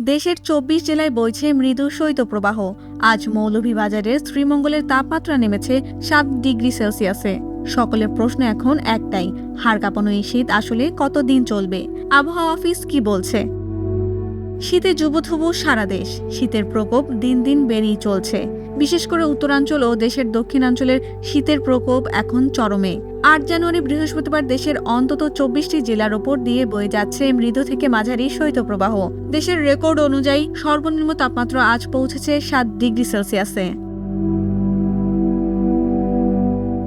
দেশের চব্বিশ জেলায় বইছে মৃদু শৈত্যপ্রবাহ। আজ মৌলভীবাজারের শ্রীমঙ্গলের তাপমাত্রা নেমেছে সাত ডিগ্রি সেলসিয়াসে। সকলের প্রশ্ন এখন একটাই, হাড় কাঁপানো এই শীত আসলে কতদিন চলবে? আবহাওয়া অফিস কি বলছে? শীতে যুবথুবু সারা দেশ, শীতের প্রকোপ দিন দিন বেড়েই চলছে। বিশেষ করে উত্তরাঞ্চল ও দেশের দক্ষিণাঞ্চলের শীতের প্রকোপ এখন চরমে। আট জানুয়ারি বৃহস্পতিবার দেশের অন্তত চব্বিশটি জেলার ওপর দিয়ে বয়ে যাচ্ছে মৃদু থেকে মাঝারি শৈত্যপ্রবাহ। দেশের রেকর্ড অনুযায়ী সর্বনিম্ন তাপমাত্রা আজ পৌঁছেছে সাত ডিগ্রি সেলসিয়াসে।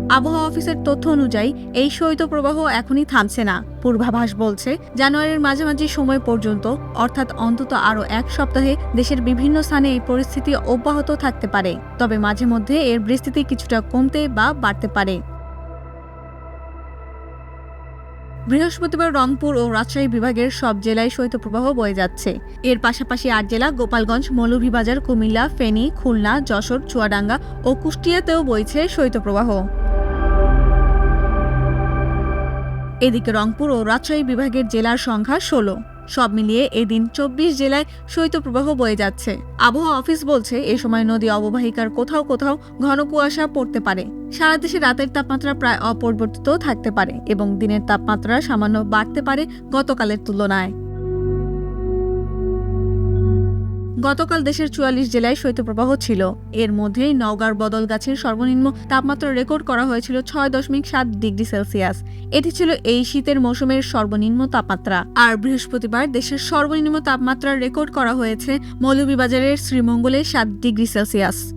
আবহাওয়া অফিসের তথ্য অনুযায়ী, এই শৈত্যপ্রবাহ এখনই থামছে না। পূর্বাভাস বলছে, জানুয়ারির মাঝামাঝি সময় পর্যন্ত, অর্থাৎ অন্তত আরও এক সপ্তাহে, দেশের বিভিন্ন স্থানে এই পরিস্থিতি অব্যাহত থাকতে পারে। তবে মাঝে মধ্যে এর বিস্তৃতি কিছুটা কমতে বা বাড়তে পারে। বৃহস্পতিবার রংপুর ও রাজশাহী বিভাগের সব জেলায় শৈত্যপ্রবাহ বয়ে যাচ্ছে। এর পাশাপাশি আট জেলা, গোপালগঞ্জ, মৌলভীবাজার, কুমিল্লা, ফেনী, খুলনা, যশোর, চুয়াডাঙ্গা ও কুষ্টিয়াতেও বইছে শৈত্যপ্রবাহ। এদিকে রংপুর ও রাজশাহী বিভাগের জেলার সংখ্যা ষোলো। সব মিলিয়ে এদিন চব্বিশ জেলায় শৈত্যপ্রবাহ বয়ে যাচ্ছে। আবহাওয়া অফিস বলছে, এ সময় নদী অববাহিকার কোথাও কোথাও ঘন কুয়াশা পড়তে পারে। সারা দেশে রাতের তাপমাত্রা প্রায় অপরিবর্তিত থাকতে পারে এবং দিনের তাপমাত্রা সামান্য বাড়তে পারে গতকালের তুলনায়। গতকাল দেশের চুয়াল্লিশ জেলায় শৈত্যপ্রবাহ ছিল। এর মধ্যেই নওগাঁর বদলগাছের সর্বনিম্ন তাপমাত্রা রেকর্ড করা হয়েছিল ছয় দশমিক সাত ডিগ্রি সেলসিয়াস। এটি ছিল এই শীতের মৌসুমের সর্বনিম্ন তাপমাত্রা। আর বৃহস্পতিবার দেশের সর্বনিম্ন তাপমাত্রা রেকর্ড করা হয়েছে মৌলভীবাজারের শ্রীমঙ্গলে সাত ডিগ্রি সেলসিয়াস।